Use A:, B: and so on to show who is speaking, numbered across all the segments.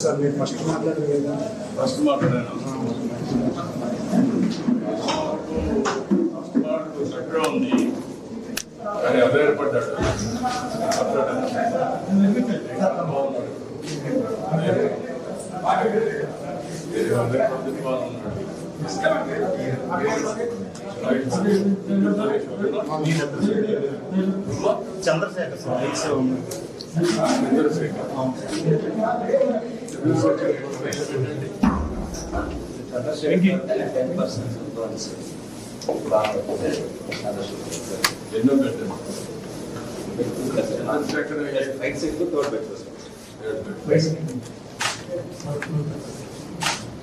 A: Sir మీరు first మాట్లాడారు కదా
B: ఫస్ట్ మాట్లాడాను ఫస్ట్ మాట చక్కగా ఉంది కానీ అధైర్యపడ్డాడు
A: చంద్రశేఖర్ సార్ ఎక్స్ ఉంది
B: ఎన్నో పెట్టాను చంద్రశేఖర్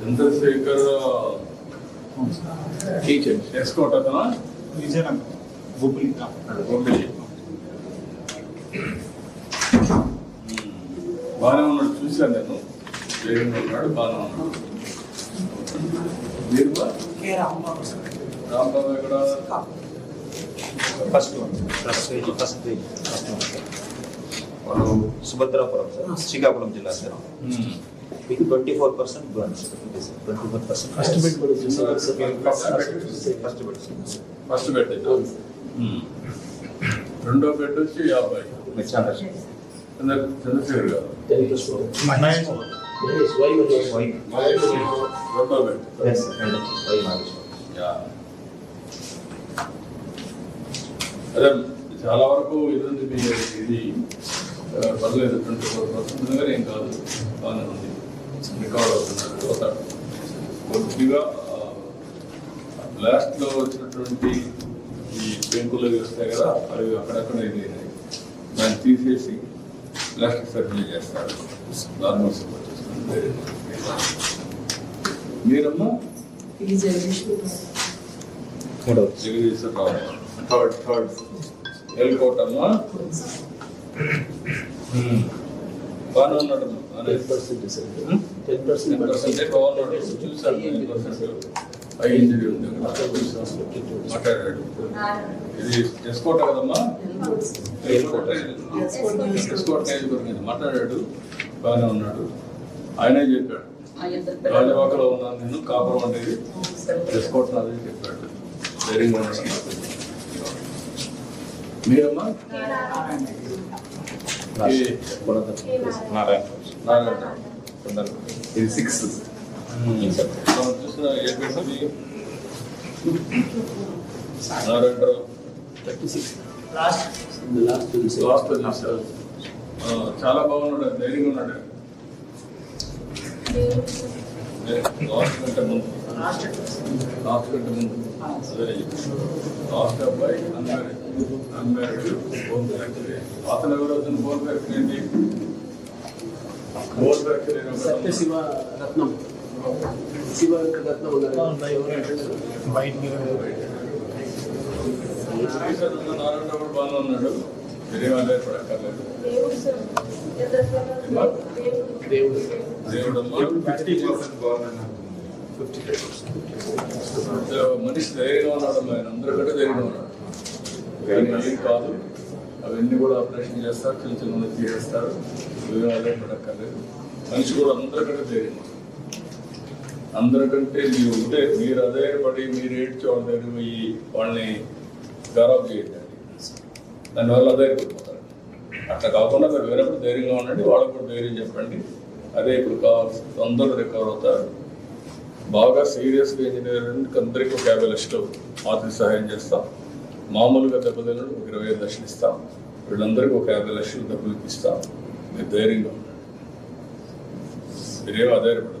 B: చంద్రశేఖర్ టీచర్ ఎస్కోట్ అతనా
A: విజయనగరం బొబ్బిలి
B: బొబ్బిలి బాగానే ఉన్నాడు చూశాను నేను. జగన్ ఉన్నాడు బాగానే ఉన్నాడు. మీరు? రాంబాబు ఎక్కడ?
C: First one. First page first page first వాళ్ళు సుభద్రాపురం సార్. శ్రీకాకుళం జిల్లా సార్. మీకు twenty four percent branch twenty four percent
A: first
C: first bed
B: first bed. రెండో బెడ్ వచ్చి యాభై.
C: చంద్రశేఖర్
B: గారు. అదే చాలా వరకు ఇది ఉంది మీ ఇది. పర్లేదు ట్వంటీ ఫోర్ పర్సెంట్ కానీ ఏం కాదు. బాగానే ఉంది. రికవర్ అవుతున్నారు పోతాడు కొద్దిగా లాస్ట్లో వచ్చినటువంటి ఈ పెంకులు వస్తాయి కదా అవి అక్కడక్కడ ఇది. దాన్ని తీసేసి ప్లాస్టిక్ సర్జరీ చేస్తారు నార్మల్ సపోర్ట్ చేస్తారు మీరమ్మా థర్డ్ థర్డ్ ఎల్కోట్ అమ్మా బాగానే ఉన్నాడమ్మా? టెన్ పర్సెంట్ బాగున్నాడు చూసాను ఐ ఇంజరీ ఉంది. మాట్లాడాడు. ఇది ఎస్కోట కదమ్మా? ఎస్కోట ఎస్కోట్ నియోజకవర్గం. మాట్లాడాడు. బాగానే ఉన్నాడు. ఆయనే చెప్పాడు. రాజవాకలో ఉన్నాను నేను కాపురం అనేది ఎస్కోట్ నాది చెప్పాడు. ధైర్యంగా ఉన్నాడు. మీరమ్మా?
C: నారాయణ.
B: నారాయణ.
C: ఇది సిక్స్
B: లాస్ట్ చాలా బాగున్నాడు ధైర్యంగా ఉన్నాడు లాస్ట్ కంటే ముందు లాస్ట్ కంటే ముందు లాస్ట్ అబ్బాయి అన్మ్యారీడ్ అన్మ్యారీడ్ బోన్ ఫ్రాక్చర్ అతను ఎవరు అతను బోల్ ఫ్యాక్టరీ ఏంటి బోల్
D: ఫ్యాక్టరీ సత్యశివ రత్నం. శివ రత్నం
A: మీద
B: నారాయణ కూడా బాగానే ఉన్నాడు మీరేం అదే పడక్కర్లేదు
D: దేవుడు
B: దేవుడు
A: ఫిఫ్టీ పర్సెంట్
B: మనిషి ధైర్యంగా ఉన్నాడు ఆయన అందరికంటే ధైర్యంగా ఉన్నాడు ఏం కాదు అవన్నీ కూడా ఆపరేషన్ చేస్తారు చిన్న చిన్న తీసేస్తారు ఏం అదే పడక్కర్లేదు మనిషి కూడా అందరికంటే ధైర్యంగా అందరికంటే మీరు ఉంటే మీరు అదే పడి మీరు ఏడ్చి వాళ్ళ దగ్గర పోయి వాళ్ళని గౌరవ చేయండి. దానివల్ల అధైర్యపడిపోతారు. అట్లా కాకుండా మీరు వేరేప్పుడు ధైర్యంగా ఉండండి వాళ్ళకు కూడా ధైర్యం చెప్పండి. అదే ఇప్పుడు కావాల్సి తొందరగా రికవర్ అవుతారు. బాగా సీరియస్గా ఇంజనీరింగ్ అందరికీ ఒక యాభై లక్షలు ఆర్థిక సహాయం చేస్తాం. మామూలుగా దెబ్బతిన్నాడు ఒక ఇరవై ఐదు లక్షలు ఇస్తాం. వీళ్ళందరికీ ఒక యాభై లక్షలు డబ్బులు ఇస్తాం మీరు ధైర్యంగా ఉండండి. మీరేం అధైర్యపడదు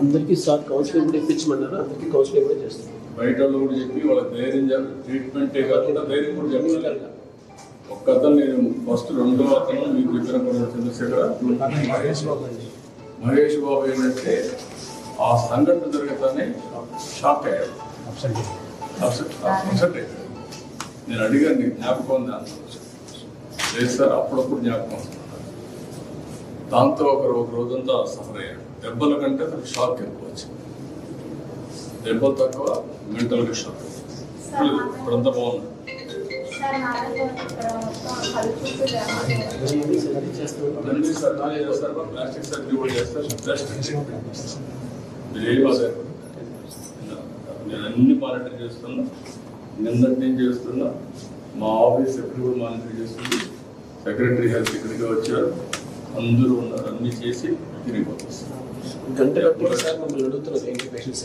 D: అందరికీ సార్ కౌన్సిలింగ్ కూడా ఇప్పించమన్నారు? అందరికీ కౌన్సిలింగ్ కూడా చేస్తాం
B: బయట వాళ్ళు కూడా చెప్పి వాళ్ళకి ధైర్యం ట్రీట్మెంటే కాకుండా ధైర్యం కూడా చెప్పాలి. ఒక్క అతను నేను ఫస్ట్ రెండో అతను మీకు చెప్పిన కూడా చంద్రశేఖర
A: మహేష్ బాబు అండి.
B: మహేష్ బాబు ఏంటంటే ఆ సంఘటన జరగతానే షాక్ అయ్యాడు.
A: అప్సెట్
B: అయ్యాడు. నేను అడిగాను నీకు జ్ఞాపకం ఉంది? లేదు సార్ అప్పుడప్పుడు జ్ఞాపకం దాంతో ఒకరు ఒక రోజంతా సఫర్ అయ్యాడు దెబ్బల కంటే అతనికి షాక్ ఎక్కువ వచ్చింది. దెబ్బలు తక్కువ మెంటల్గా షాక్. ఇప్పుడు ఇప్పుడంతా బాగుంది. చేస్తారు. ప్లాస్టిక్ సర్జరీ కూడా చేస్తారు. ప్లాస్టిక్ మీరు ఏం బాగారు నేను అన్ని మానిటర్ చేస్తున్నా. నిన్నటి నుంచి చేస్తున్నా. మా ఆఫీస్ ఎప్పుడు కూడా మానిటర్ చేస్తుంది. సెక్రటరీ హెల్త్ ఇక్కడికి వచ్చారు. అందరూ ఉన్నారు. అన్ని చేసి తిరిగి పంపిస్తారు.
D: గంట కట్టి సార్ మమ్మల్ని అడుగుతున్నారు. ఏంటి పేషెంట్స్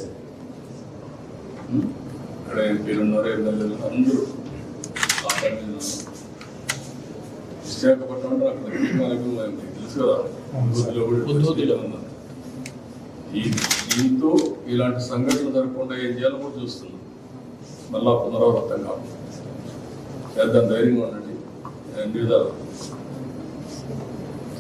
B: ఇక్కడ ఎంపీలు ఉన్నారు ఎమ్మెల్యేలు అందరూ. విశాఖపట్నం అక్కడ తెలుసు కదా? దీంతో ఇలాంటి సంఘటనలు జరగకుండా ఏం చేయాలో కూడా చూస్తున్నాం. మళ్ళా పునరావృతం కాకుండా. చేద్దాం ధైర్యంగా ఉండండి. అన్ని విధాలు.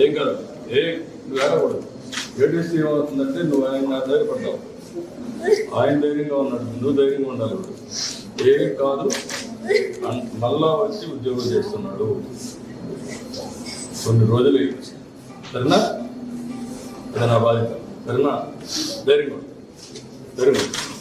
B: ఏం కాదు. ఏ నువ్వు ఏడకూడదు ఏడిస్తే ఏమవుతుందంటే నువ్వు ఆయన నా ధైర్యపడతావు ఆయన ధైర్యంగా ఉన్నాడు. నువ్వు ధైర్యంగా ఉండాలి ఇప్పుడు. ఏం కాదు. మళ్ళా వచ్చి ఉద్యోగం చేస్తున్నాడు. కొన్ని రోజులు. సరేనా? ఇది నా బాధ్యత. సరేనా? ధైర్యంగా. ధైర్యంగా.